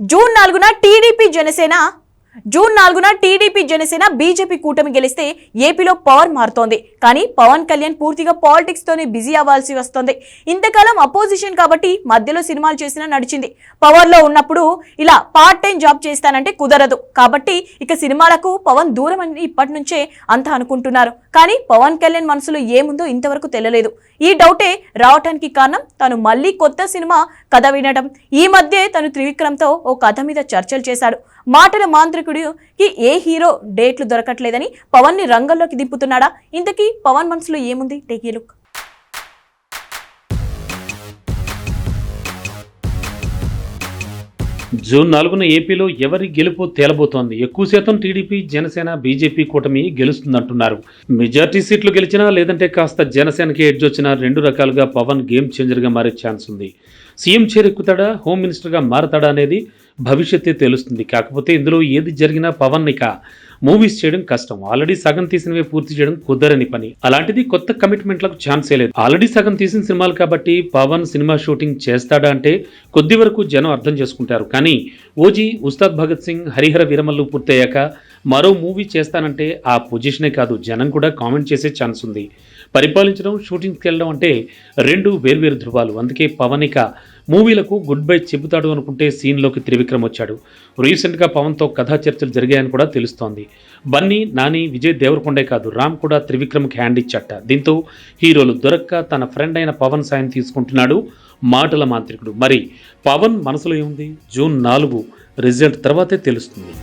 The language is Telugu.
జూన్ నాలుగున టీడీపీ జనసేన జూన్ నాలుగున టీడీపీ జనసేన బీజేపీ కూటమి గెలిస్తే ఏపీలో పవర్ మారుతోంది. కానీ పవన్ కళ్యాణ్ పూర్తిగా పాలిటిక్స్ తోనే బిజీ అవ్వాల్సి వస్తోంది. ఇంతకాలం అపోజిషన్ కాబట్టి మధ్యలో సినిమాలు చేసినా నడిచింది. పవర్లో ఉన్నప్పుడు ఇలా పార్ట్ టైం జాబ్ చేస్తానంటే కుదరదు. కాబట్టి ఇక సినిమాలకు పవన్ దూరం అని ఇప్పటి నుంచే అంతా అనుకుంటున్నారు. కానీ పవన్ కళ్యాణ్ మనసులో ఏముందో ఇంతవరకు తెలియలేదు ఈ డౌటే రావటానికి కారణం తను మళ్ళీ కొత్త సినిమా కథ వినడం. ఈ మధ్య తను త్రివిక్రమ్తో ఓ కథ మీద చర్చలు చేశాడు. మాటల మాంత్రికుడికి ఏ హీరో డేట్లు దొరకట్లేదని పవన్ని రంగంలోకి దింపుతున్నాడా? ఇంతకీ పవన్ మనసులో ఏముంది? టేక్ ఏ లుక్ జూన్ నాలుగున ఏపీలో ఎవరి గెలుపు తేలబోతోంది? ఎక్కువ శాతం టీడీపీ జనసేన బీజేపీ కూటమి గెలుస్తుందంటున్నారు. మెజార్టీ సీట్లు గెలిచినా లేదంటే కాస్త జనసేనకి ఎడ్జ్ వచ్చినా రెండు రకాలుగా పవన్ గేమ్ చేంజర్గా మారే ఛాన్స్ ఉంది. సీఎం చేరెక్కుతాడా? హోమ్ మినిస్టర్గా మారతాడా అనేది భవిష్యత్తే తెలుస్తుంది. కాకపోతే ఇందులో ఏది జరిగినా పవన్ ఇక మూవీస్ చేయడం కష్టం. ఆల్రెడీ సగం తీసినవే పూర్తి చేయడం కుదరని పని. అలాంటిది కొత్త కమిట్మెంట్లకు ఛాన్సే లేదు. ఆల్రెడీ సగం తీసిన సినిమాలు కాబట్టి పవన్ సినిమా షూటింగ్ చేస్తాడా అంటే కొద్ది వరకు జనం అర్థం చేసుకుంటారు. కానీ ఓజీ ఉస్తాద్ భగత్ సింగ్ హరిహర వీరమల్లు పూర్తయ్యాక మరో మూవీ చేస్తానంటే ఆ పొజిషనే కాదు. జనం కూడా కామెంట్ చేసే ఛాన్స్ ఉంది. పరిపాలించడం షూటింగ్కి వెళ్ళడం అంటే రెండు వేర్వేరు ధృవాలు. అందుకే పవన్ ఇక మూవీలకు గుడ్ బై చెబుతాడు అనుకుంటే సీన్లోకి త్రివిక్రమ్ వచ్చాడు. రీసెంట్గా పవన్తో కథా చర్చలు జరిగాయని కూడా తెలుస్తోంది. బన్నీ నాని విజయ్ దేవరకొండే కాదు రామ్ కూడా త్రివిక్రమ్కి హ్యాండ్ ఇచ్చట. దీంతో హీరోలు దొరక్క తన ఫ్రెండ్ అయిన పవన్ సాయం తీసుకుంటున్నాడు మాటల మాంత్రికుడు. మరి పవన్ మనసులో ఏముంది? జూన్ నాలుగు. రిజల్ట్ తర్వాతే తెలుస్తుంది.